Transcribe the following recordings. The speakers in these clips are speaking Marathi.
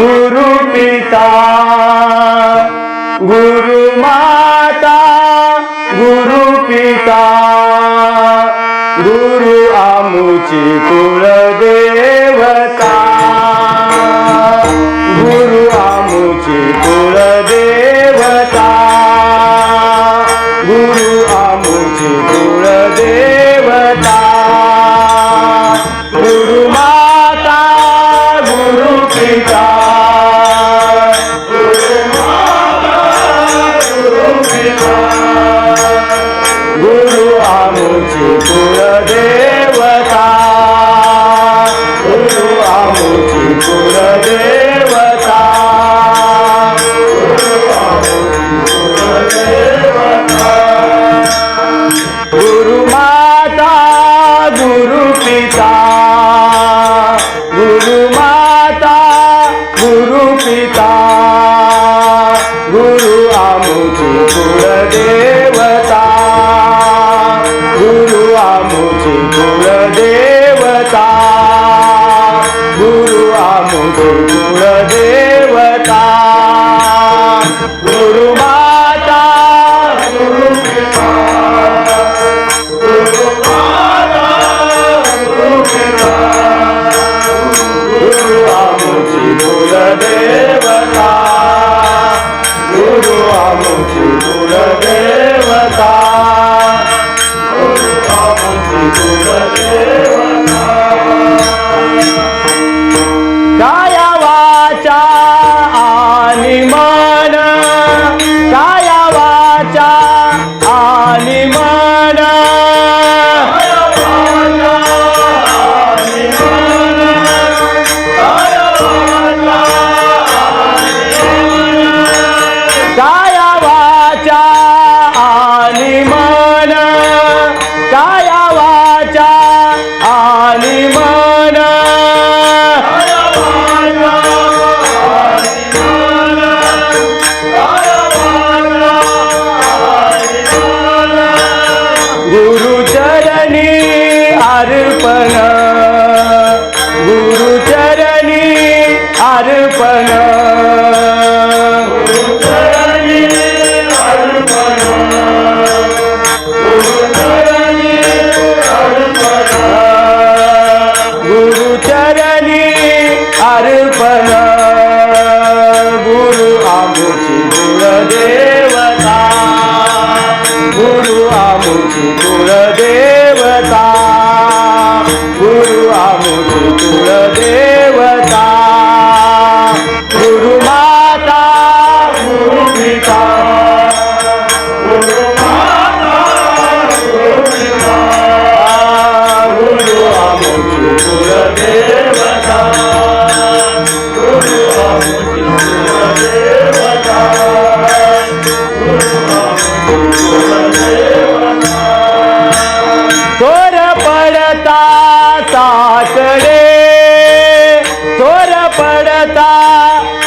गुरु पिता गुरु माता गुरु पिता गुरु आमुची कुळदे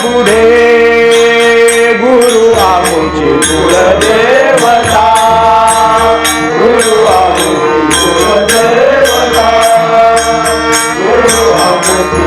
पुढे गुरु आमचे कुलदेवता गुरु आमचे कुलदेवता गुरु आमचे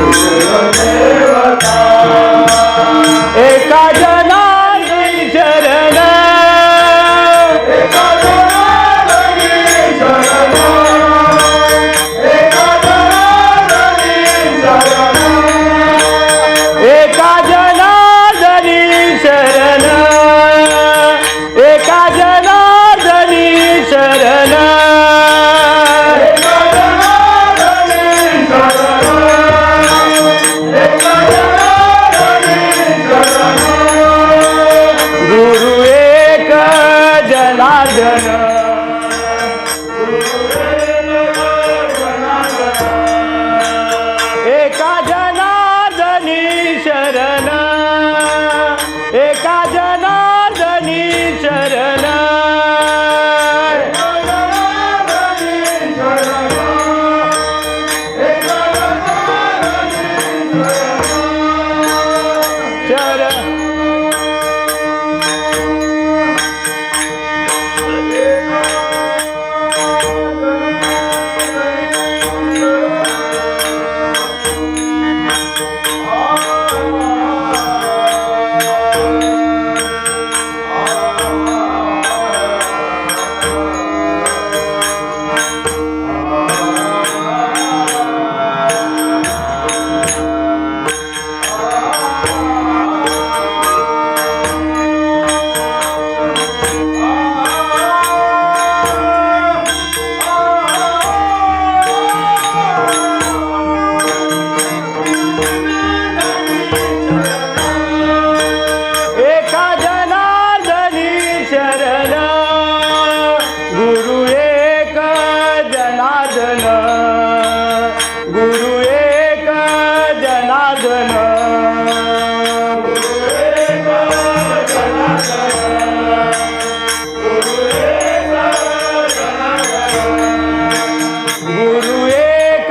गुरु एक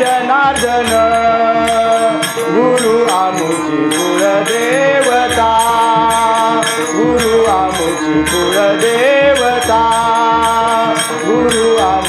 जनार्दन. गुरु आमुची कुलदेवता. गुरु आमुची